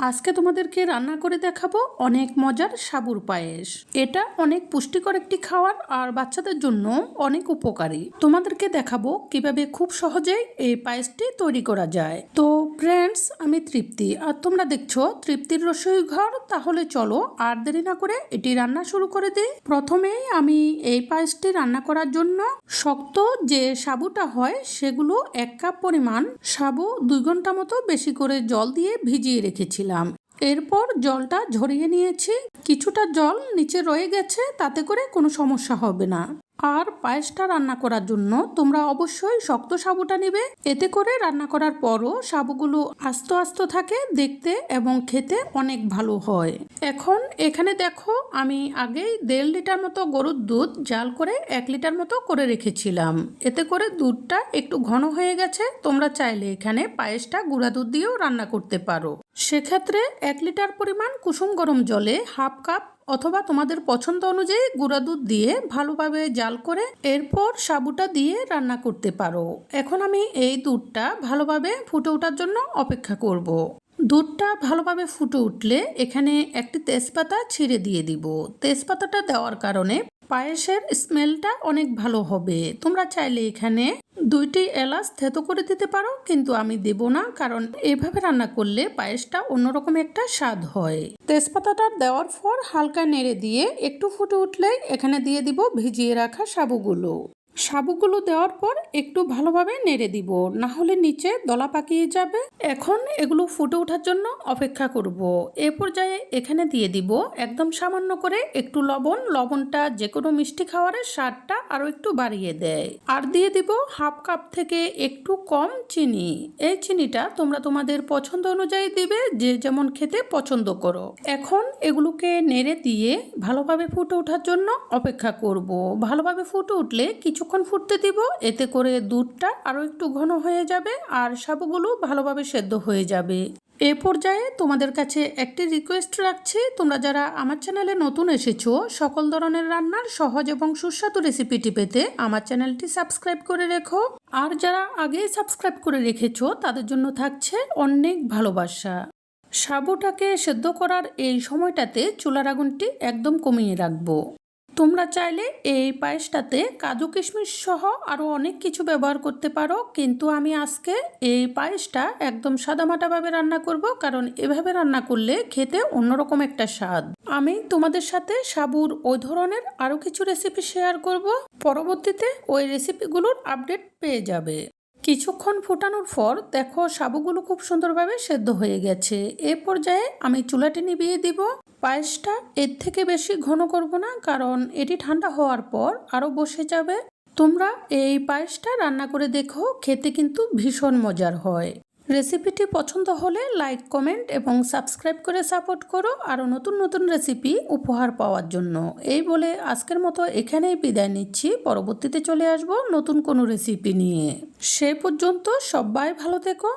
আজকে তোমাদেরকে রান্না করে দেখাবো অনেক মজার সাবুর পায়েস। এটা অনেক পুষ্টিকর একটি খাওয়ার আর বাচ্চাদের জন্য অনেক উপকারী। তোমাদেরকে দেখাবো কীভাবে খুব সহজেই এই পায়েসটি তৈরি করা যায়। তো ফ্রেন্ডস আমি তৃপ্তি। আর তোমরা দেখছ, তৃপ্তির রসোই ঘর, তাহলে চলো আর দেরি না করে এটি রান্না শুরু করে দিই। প্রথমেই আমি এই পায়েসটি রান্না করার জন্য শক্ত যে সাবুটা হয়, সেগুলো এক কাপ পরিমাণ সাবু দুই ঘণ্টা মতো বেশি করে জল দিয়ে ভিজিয়ে রেখেছিলাম। এরপর জলটা ঝরিয়ে নিয়েছি। কিছুটা জল নিচে রয়ে গেছে, তাতে করে কোনো সমস্যা হবে না। আর পায়েসটা রান্না করার জন্য তোমরা অবশ্যই শক্ত সাবুটা নেবে। এতে করে রান্না করার পরও সাবুগুলো আস্ত আস্ত থাকে দেখতে এবং খেতে অনেক ভালো হয়। এখন এখানে দেখো আমি আগেই দেড় লিটার মতো গরুর দুধ জাল করে এক লিটার মতো করে রেখেছিলাম। এতে করে দুধটা একটু ঘন হয়ে গেছে। তোমরা চাইলে এখানে পায়েসটা গুঁড়া দুধ দিয়েও রান্না করতে পারো। সেক্ষেত্রে এক লিটার পরিমাণ কুসুম গরম জলে হাফ কাপ অথবা তোমাদের পছন্দ অনুযায়ী গুঁড়া দুধ দিয়ে ভালোভাবে জাল করে এরপর সাবুটা দিয়ে রান্না করতে পারো। এখন আমি এই দুধটা ভালোভাবে ফুটে ওঠার জন্য অপেক্ষা করব। দুধটা ভালোভাবে ফুটে উঠলে এখানে একটি তেজপাতা ছিঁড়ে দিয়ে দিব। তেজপাতাটা দেওয়ার কারণে পায়েসের স্মেলটা অনেক ভালো হবে। তোমরা চাইলে এখানে দুইটি এলাচ থেতো করে দিতে পারো, কিন্তু আমি দেব না, কারণ এভাবে রান্না করলে পায়েসটা অন্যরকম একটা স্বাদ হয়। তেজপাতাটা দেওয়ার পর হালকা নেড়ে দিয়ে একটু ফুটে উঠলেই এখানে দিয়ে দিব ভিজিয়ে রাখা সাবুগুলো। সাবুগুলো দেওয়ার পর একটু ভালোভাবে নেড়ে দিব না হলে নিচে দলা পাকিয়ে যাবে। এখন এগুলো ফুটে ওঠার জন্য অপেক্ষা করব। এ পর্যায়ে এখানে দিয়ে দিব একদম সামান্য করে একটু লবণ। লবণটা যে কোনো মিষ্টি খাওয়ারের স্বাদটা আরও একটু বাড়িয়ে দেয়। আর দিয়ে দিব হাফ কাপ থেকে একটু কম চিনি। এই চিনিটা তোমরা তোমাদের পছন্দ অনুযায়ী দিবে, যে যেমন খেতে পছন্দ করো। এখন এগুলোকে নেড়ে দিয়ে ভালোভাবে ফুটে ওঠার জন্য অপেক্ষা করব। ভালোভাবে ফুটে উঠলে কিছুক্ষণ ফুটতে দিব, এতে করে দুধটা আরও একটু ঘন হয়ে যাবে আর সাবুগুলো ভালোভাবে সেদ্ধ হয়ে যাবে। এ পর্যায়ে তোমাদের কাছে একটি রিকোয়েস্ট রাখছি, তোমরা যারা আমার চ্যানেলে নতুন এসেছ, সকল ধরনের রান্নার সহজ এবং সুস্বাদু রেসিপিটি পেতে আমার চ্যানেলটি সাবস্ক্রাইব করে রেখো। আর যারা আগেই সাবস্ক্রাইব করে রেখেছো, তাদের জন্য থাকছে অনেক ভালোবাসা। সাবুটাকে সেদ্ধ করার এই সময়টাতে চুলার আগুনটি একদম কমিয়ে রাখব। তোমরা চাইলে এই পায়েসটাতে কাজু কিশমিশ সহ আরও অনেক কিছু ব্যবহার করতে পারো, কিন্তু আমি আজকে এই পায়েসটা একদম সাদামাটাভাবে রান্না করব, কারণ এভাবে রান্না করলে খেতে অন্যরকম একটা স্বাদ। আমি তোমাদের সাথে সাবুর ওই ধরনের আরও কিছু রেসিপি শেয়ার করব, পরবর্তীতে ওই রেসিপিগুলোর আপডেট পেয়ে যাবে। কিছুক্ষণ ফোটানোর পর দেখো সাবুগুলো খুব সুন্দরভাবে সেদ্ধ হয়ে গেছে। এ পর্যায়ে আমি চুলাটি নিভিয়ে দিব। পায়েসটা এর থেকে বেশি ঘন করব না, কারণ এটি ঠান্ডা হওয়ার পর আরও বসে যাবে। তোমরা এই পায়েসটা রান্না করে দেখো, খেতে কিন্তু ভীষণ মজার হয়। রেসিপিটি পছন্দ হলে লাইক, কমেন্ট এবং সাবস্ক্রাইব করে সাপোর্ট করো আরও নতুন নতুন রেসিপি উপহার পাওয়ার জন্য। এই বলে আজকের মতো এখানেই বিদায় নিচ্ছি। পরবর্তীতে চলে আসব নতুন কোনো রেসিপি নিয়ে। সে পর্যন্ত সবাই ভালো থেকো।